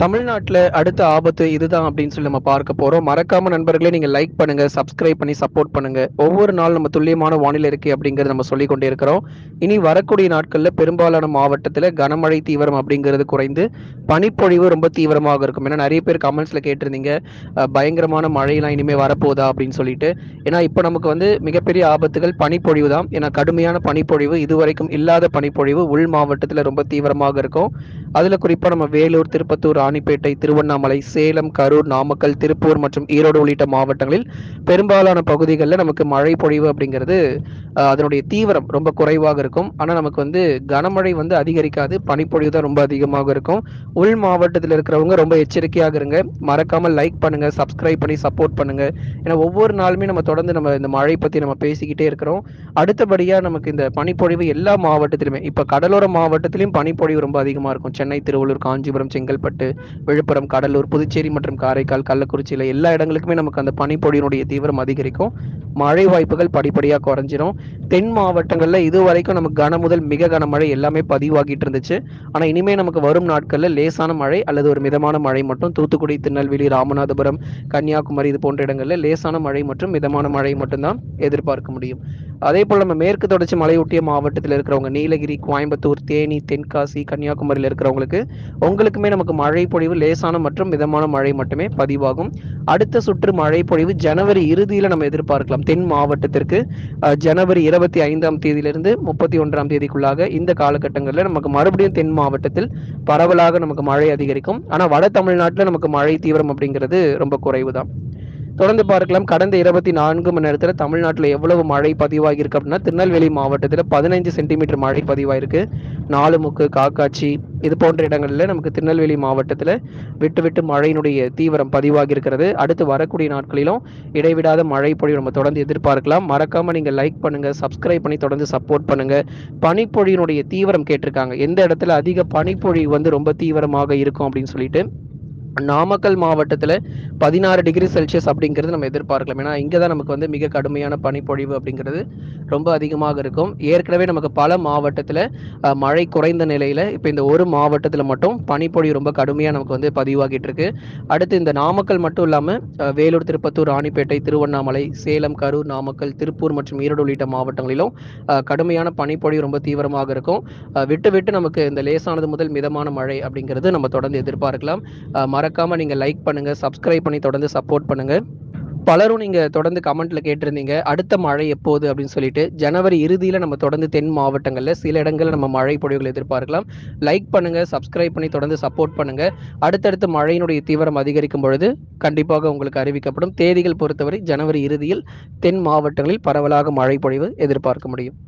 தமிழ்நாட்டில் அடுத்த ஆபத்து இதுதான் அப்படின்னு சொல்லி நம்ம பார்க்க போகிறோம் மறக்காம நண்பர்களே நீங்கள் லைக் பண்ணுங்க சப்ஸ்கிரைப் பண்ணி சப்போர்ட் பண்ணுங்க. ஒவ்வொரு நாள் நம்ம துல்லியமான வானிலை இருக்கு அப்படிங்கிறது நம்ம சொல்லிக் கொண்டே இருக்கிறோம் இனி வரக்கூடிய நாட்களில் பெரும்பாலான மாவட்டத்தில் கனமழை தீவிரம் அப்படிங்கிறது குறைந்து பனிப்பொழிவு ரொம்ப தீவிரமாக இருக்கும். ஏன்னா நிறைய பேர் கமெண்ட்ஸில் கேட்டிருந்தீங்க பயங்கரமான மழையெல்லாம் இனிமேல் வரப்போதா அப்படின்னு சொல்லிட்டு. ஏன்னா இப்போ நமக்கு வந்து மிகப்பெரிய ஆபத்துகள் பனிப்பொழிவு தான். ஏன்னா கடுமையான பனிப்பொழிவு இதுவரைக்கும் இல்லாத பனிப்பொழிவு உள் மாவட்டத்தில் ரொம்ப தீவிரமாக இருக்கும். அதுல குறிப்பா நம்ம வேலூர் திருப்பத்தூர் ராணிப்பேட்டை திருவண்ணாமலை சேலம் கரூர் நாமக்கல் திருப்பூர் மற்றும் ஈரோடு உள்ளிட்ட மாவட்டங்களில் பெரும்பாலான பகுதிகளில் நமக்கு மழை பொழிவு அப்படிங்கிறது அதனுடைய தீவிரம் ரொம்ப குறைவாக இருக்கும். ஆனால் நமக்கு வந்து கனமழை வந்து அதிகரிக்காது. பனிப்பொழிவு தான் ரொம்ப அதிகமாக இருக்கும். உள் மாவட்டத்தில் இருக்கிறவங்க ரொம்ப எச்சரிக்கையாக இருங்க. மறக்காமல் லைக் பண்ணுங்க சப்ஸ்கிரைப் பண்ணி சப்போர்ட் பண்ணுங்க. ஏன்னா ஒவ்வொரு நாளுமே நம்ம தொடர்ந்து நம்ம இந்த மழை பற்றி நம்ம பேசிக்கிட்டே இருக்கிறோம். அடுத்தபடியாக நமக்கு இந்த பனிப்பொழிவு எல்லா மாவட்டத்திலுமே இப்போ கடலோர மாவட்டத்திலையும் பனிப்பொழிவு ரொம்ப அதிகமாக இருக்கும். சென்னை திருவள்ளூர் காஞ்சிபுரம் செங்கல்பட்டு விழுப்புரம் கடலூர் புதுச்சேரி மற்றும் காரைக்கால் கள்ளக்குறிச்சியில் எல்லா இடங்களுக்குமே நமக்கு அந்த பனிப்பொழியினுடைய தீவிரம் அதிகரிக்கும். மழை வாய்ப்புகள் படிப்படியாக குறைஞ்சிரும். தென் மாவட்டங்களில் இது வரைக்கும் நமக்கு கன முதல் மிக கனமழை எல்லாமே பதிவாகிட்டு இருந்துச்சு. ஆனால் இனிமேல் நமக்கு வரும் நாட்களில் லேசான மழை அல்லது ஒரு மிதமான மழை மட்டும். தூத்துக்குடி திருநெல்வேலி ராமநாதபுரம் கன்னியாகுமரி இது போன்ற இடங்களில் லேசான மழை மற்றும் மிதமான மழை மட்டும்தான் எதிர்பார்க்க முடியும். அதே போல் நம்ம மேற்கு தொடர்ச்சி மலையொட்டிய மாவட்டத்தில் இருக்கிறவங்க நீலகிரி கோயம்புத்தூர் தேனி தென்காசி கன்னியாகுமரியில் இருக்கிறவங்களுக்கு உங்களுக்குமே நமக்கு மழை பொழிவு லேசான மற்றும் மிதமான மழை மட்டுமே பதிவாகும். அடுத்த சுற்று மழை பொழிவு ஜனவரி இறுதியில் நம்ம எதிர்பார்க்கலாம். தென் மாவட்டத்திற்கு ஜனவரி இருபத்தி ஐந்தாம் தேதியிலிருந்து முப்பத்தி ஒன்றாம் தேதிக்குள்ளாக இந்த காலகட்டங்களில் நமக்கு மறுபடியும் தென் மாவட்டத்தில் பரவலாக நமக்கு மழை அதிகரிக்கும். ஆனால் வட தமிழ்நாட்டில் நமக்கு மழை தீவிரம் அப்படிங்கிறது ரொம்ப குறைவு தான் தொடர்ந்து பார்க்கலாம். கடந்த இருபத்தி நான்கு மணி நேரத்தில் தமிழ்நாட்டில் எவ்வளவு மழை பதிவாகியிருக்கு அப்படின்னா திருநெல்வேலி மாவட்டத்தில் பதினைஞ்சு சென்டிமீட்டர் மழை பதிவாயிருக்கு. நாலுமுக்கு காக்காட்சி இது போன்ற இடங்களில் நமக்கு திருநெல்வேலி மாவட்டத்தில் விட்டு விட்டு மழையினுடைய தீவிரம் பதிவாகி இருக்கிறது அடுத்து வரக்கூடிய நாட்களிலும் இடைவிடாத மழை பொழிவு நம்ம தொடர்ந்து எதிர்பார்க்கலாம். மறக்காமல் நீங்கள் லைக் பண்ணுங்கள் சப்ஸ்கிரைப் பண்ணி தொடர்ந்து சப்போர்ட் பண்ணுங்கள் பனிப்பொழியினுடைய தீவிரம் கேட்டிருக்காங்க. எந்த இடத்துல அதிக பனிப்பொழிவு வந்து ரொம்ப தீவிரமாக இருக்கும் அப்படின்னு சொல்லிட்டு நாமக்கல் மாவட்டத்தில் பதினாறு டிகிரி செல்சியஸ் அப்படிங்கிறது நம்ம எதிர்பார்க்கலாம். ஏன்னா இங்கே தான் நமக்கு வந்து மிக கடுமையான பனிப்பொழிவு அப்படிங்கிறது ரொம்ப அதிகமாக இருக்கும். ஏற்கனவே நமக்கு பல மாவட்டத்தில் மழை குறைந்த நிலையில் இப்போ இந்த ஒரு மாவட்டத்தில் மட்டும் பனிப்பொழிவு ரொம்ப கடுமையாக நமக்கு வந்து பதிவாகிட்டு இருக்கு அடுத்து இந்த நாமக்கல் மட்டும் இல்லாமல் வேலூர் திருப்பத்தூர் ராணிப்பேட்டை திருவண்ணாமலை சேலம் கரூர் நாமக்கல் திருப்பூர் மற்றும் ஈரோடு உள்ளிட்ட மாவட்டங்களிலும் கடுமையான பனிப்பொழிவு ரொம்ப தீவிரமாக இருக்கும். விட்டு விட்டு நமக்கு இந்த லேசானது முதல் மிதமான மழை அப்படிங்கிறது நம்ம தொடர்ந்து எதிர்பார்க்கலாம். மறக்காமல் நீங்கள் லைக் பண்ணுங்கள் சப்ஸ்கிரைப் பண்ணி தொடர்ந்து சப்போர்ட் பண்ணுங்கள் பலரும் நீங்க தொடர்ந்து கமெண்ட்ல கேட்டிருந்தீங்க. அடுத்த மழை எப்போது அப்படின்னு சொல்லிட்டு ஜனவரி இறுதியில நம்ம தொடர்ந்து தென் மாவட்டங்கள்ல சில இடங்கள்ல நம்ம மழை பொழிவுகள் எதிர்பார்க்கலாம். லைக் பண்ணுங்க சப்ஸ்கிரைப் பண்ணி தொடர்ந்து சப்போர்ட் பண்ணுங்க. அடுத்தடுத்து மழையினுடைய தீவிரம் அதிகரிக்கும் பொழுது கண்டிப்பாக உங்களுக்கு அறிவிக்கப்படும். தேதிகள் பொறுத்தவரை ஜனவரி இறுதியில் தென் மாவட்டங்களில் பரவலாக மழை பொழிவு எதிர்பார்க்க முடியும்.